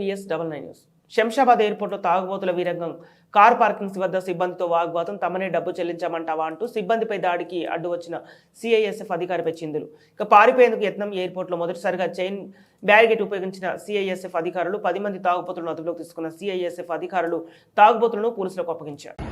VS double nine news Shamshabad ఎయిర్పోర్ట్లో తాగుబోతుల వీరంగం car parkings వద్ద సిబ్బందితో వాగ్వాదం తమనే డబ్బు చెల్లించమంటావా అంటూ సిబ్బందిపై దాడికి అడ్డు వచ్చిన సిఐఎస్ఎఫ్ అధికారిపై చిందులు. ఇక పారిపోయేందుకు యత్నం ఎయిర్పోర్ట్లో మొదటిసారిగా చైన్ బ్యారిగేట్ ఉపయోగించిన సిఐఎస్ఎఫ్ అధికారులు పది మంది తాగుబోతులను అదుపులోకి తీసుకున్న సిఐఎస్ఎఫ్ అధికారులు తాగుబోతులను పోలీసులకు అప్పగించారు.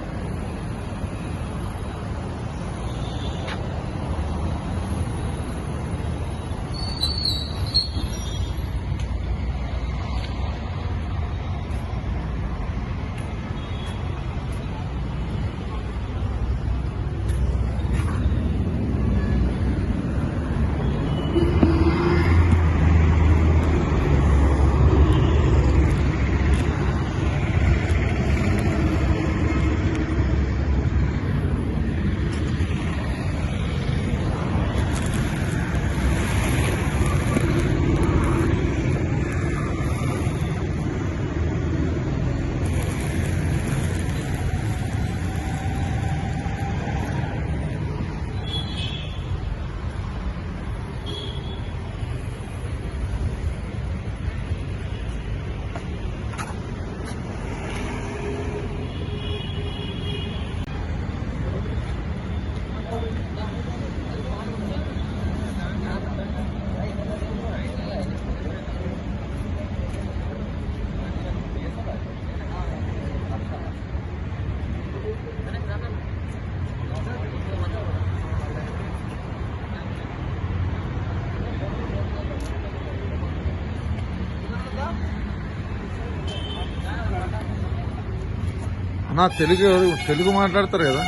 తెలుగు తెలుగు మాట్లాడతారు కదా.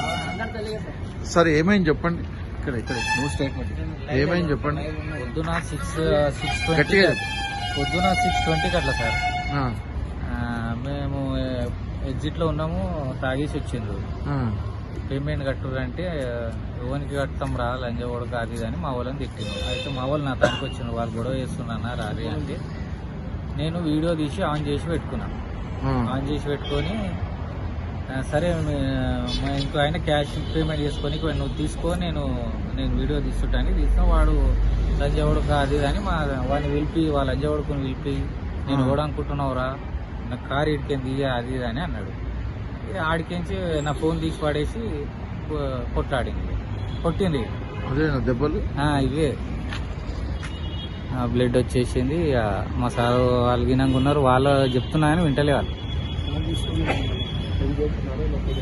సరే ఏమైంది చెప్పండి. ఇక్కడ ఇక్కడ నువ్వు స్టేట్మెంట్ ఏమైంది చెప్పండి. పొద్దున సిక్స్ సిక్స్ ట్వంటీ. పొద్దున సిక్స్ ట్వంటీకి అట్లా సార్. మేము ఎగ్జిట్లో ఉన్నాము తాగేసి వచ్చిండ్రు. ఆ, పేమెంట్ కట్టురంటే ఎవరికి కడతాం రా లంజ కొడక అది ఇది అని మా వాళ్ళని తిట్టిండు అయితే మా వాళ్ళు నా తనకి వచ్చిండు వాళ్ళు గొడవ చేస్తున్నా రారి అంటే నేను వీడియో తీసి ఆన్ చేసి పెట్టుకున్నాను ఆన్ చేసి పెట్టుకొని సరే ఇంకో ఆయన క్యాష్ పేమెంట్ చేసుకొని "ఇక నువ్వు తీసుకో నేను నేను వీడియో తీసుకుంటానికి తీసుకుని వాడు లంజవడుక అది ఇది అని మా వాడిని పిలిపి వాళ్ళ లంజవడుకుని పిలిపి నేను అనుకుంటున్నావురా నా కారు ఇడికేంది ఇయ్య అది ఇది అని అన్నాడు. ఇక ఆడికించి నా ఫోన్ తీసి పడేసి కొట్టాడింది. కొట్టింది. దెబ్బలు? ఆ, ఇవే. బ్లడ్ వచ్చేసింది. మా సార్ వాళ్ళు గినంగా ఉన్నారు వాళ్ళు చెప్తున్నా కానీ వింటలే వాళ్ళు. সেই জন্য নামে নতুন